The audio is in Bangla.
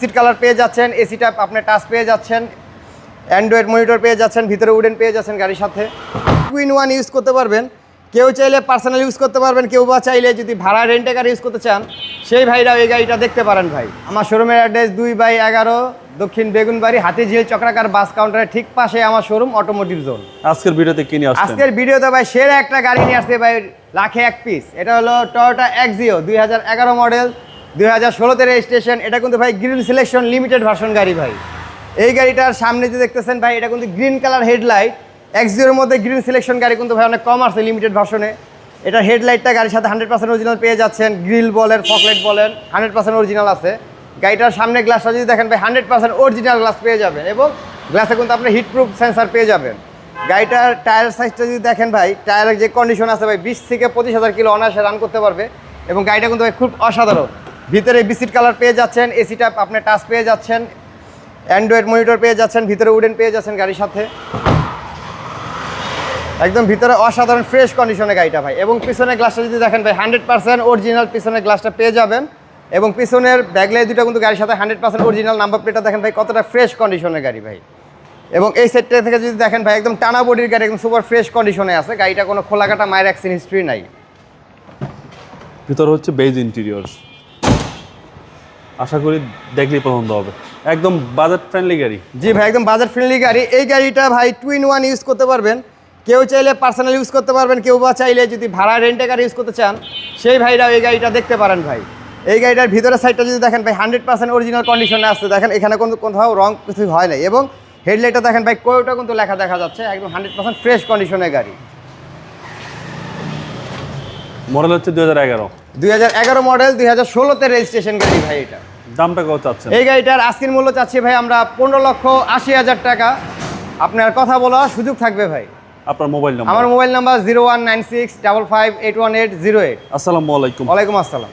সিট কালার পেয়ে যাচ্ছেন এসিটা আপনি টাচ পেয়ে যাচ্ছেন অ্যান্ড্রয়েড মনিটর পেয়ে যাচ্ছেন ভিতরে উডেন পেয়ে যাচ্ছেন গাড়ির সাথে। টুইন ওয়ান ইউজ করতে পারবেন। কেউ চাইলে পার্সোনাল ইউজ করতে পারবেন কেউ বা চাইলে যদি ভাড়া রেন্টে গাড়ি ইউজ করতে চান সেই ভাইরা এই গাড়িটা দেখতে পারেন ভাই। আমার শোরুমের অ্যাড্রেস দুই বাই এগারো দক্ষিণ বেগুনবাড়ি হাতিঝিল চক্রাকার বাস কাউন্টারের ঠিক পাশে আমার শোরুম অটোমোটিভ জোন আজকের ভিডিওতে কি নিয়ে আজকের ভিডিওতে ভাই সেরা একটা গাড়ি নিয়ে আসছে ভাই লাখে এক পিস এটা হলো টয়োটা এক্সিও দুই হাজার এগারো মডেল দুই হাজার ষোলোতে রেজিস্ট্রেশন এটা কিন্তু ভাই গ্রিন সিলেকশন লিমিটেড ভার্সন গাড়ি ভাই। এই গাড়িটার সামনে যে দেখতেছেন ভাই, এটা কিন্তু গ্রিন কালার হেডলাইট এক্সিওর মধ্যে গ্রিন সিলেকশন গাড়ি কিন্তু ভাই অনেক কম আসছে লিমিটেড ভার্সনে এটা হেডলাইটটা গাড়ির সাথে হান্ড্রেড পার্সেন্ট অরিজিনাল পেয়ে যাচ্ছেন। গ্রিল বলেন ফকলাইট বলেন হান্ড্রেড পার্সেন্ট অরিজিনাল আছে। গাড়িটার সামনে গ্লাসটা যদি দেখেন ভাই হান্ড্রেড পার্সেন্ট অরিজিনাল গ্লাস পেয়ে যাবেন এবং গ্লাসে কিন্তু আপনি হিটপ্রুফ সেন্সার পেয়ে যাবেন। গাড়িটার টায়ার সাইজটা যদি দেখেন ভাই টায়ারের যে কন্ডিশন আছে ভাই, বিশ থেকে পঁচিশ হাজার কিলো অনায়াসে রান করতে পারবে এবং গাড়িটা কিন্তু ভাই খুব অসাধারণ। ভিতরে বিসিট কালার পেয়ে যাচ্ছেন এসিটা আপনি টাচ পেয়ে যাচ্ছেন, অ্যান্ড্রয়েড মনিটর পেয়ে যাচ্ছেন, ভিতরে উডেন পেয়ে যাচ্ছেন গাড়ির সাথে। একদম ভিতরে অসাধারণ ফ্রেশ কন্ডিশনে গাড়িটা ভাই। এবং পিছনের গ্লাসটা যদি দেখেন ভাই হান্ড্রেড পার্সেন্ট অরিজিনাল পিছনের গ্লাসটা পেয়ে যাবেন। এবং পিছনের ব্যাগলাই দুটো কিন্তু গাড়ির সাথে হান্ড্রেড পার্সেন্ট অরিজিনাল নাম্বার প্লেটটা দেখেন ভাই, কতটা ফ্রেশ কন্ডিশনের গাড়ি ভাই। এবং এই সেটটা থেকে যদি দেখেন ভাই, একদম টানা বডির গাড়ি, একদম সুপার ফ্রেশ কন্ডিশনে আছে। গাড়িটা কোনো খোলাকাটা মায়ের অ্যাক্সিডেন্ট হিস্ট্রি নাই। ভিতর হচ্ছে বেজ ইন্টেরিয়র আশা করি দেখলেই পছন্দ হবে। একদম বাজেট ফ্রেন্ডলি গাড়ি। জি ভাই, একদম বাজার ফ্রেন্ডলি গাড়ি। এই গাড়িটা ভাই টুইন ওয়ান ইউজ করতে পারবেন। কেউ চাইলে পার্সোনাল ইউজ করতে পারবেন, কেউ বা চাইলে যদি ভাড়া রেন্টে গাড়ি ইউজ করতে চান, সেই ভাইরাও এই গাড়িটা দেখতে পারেন ভাই। এই গাড়িটার ভিতরের সাইডটা যদি দেখেন ভাই হান্ড্রেড পার্সেন্ট অরিজিনাল কন্ডিশনে আসছে। দেখেন এখানে কিন্তু কোথাও রং কিছু হয় নাই। এবং হেডলাইটটা দেখেন ভাই কোয়োটা কিন্তু লেখা দেখা যাচ্ছে। একদম হান্ড্রেড পার্সেন্ট ফ্রেশ কন্ডিশনের গাড়ি। মডেল হচ্ছে দুই হাজার এগারো। দুই হাজার এগারো মডেল দুই হাজার ষোলোতে রেজিস্ট্রেশন গাড়ি ভাই এটা। দামটা কত চাচ্ছেন? এই গাড়িটার আজকের মূল্য চাচ্ছি ভাই আমরা পনেরো লক্ষ আশি হাজার টাকা। আপনার কথা বলার সুযোগ থাকবে ভাই। আপনার মোবাইল নাম্বার? আমার mobile number zero one nine six double five eight one eight zero eight. আসসালামু আলাইকুম। ওয়ালাইকুম আসসালাম।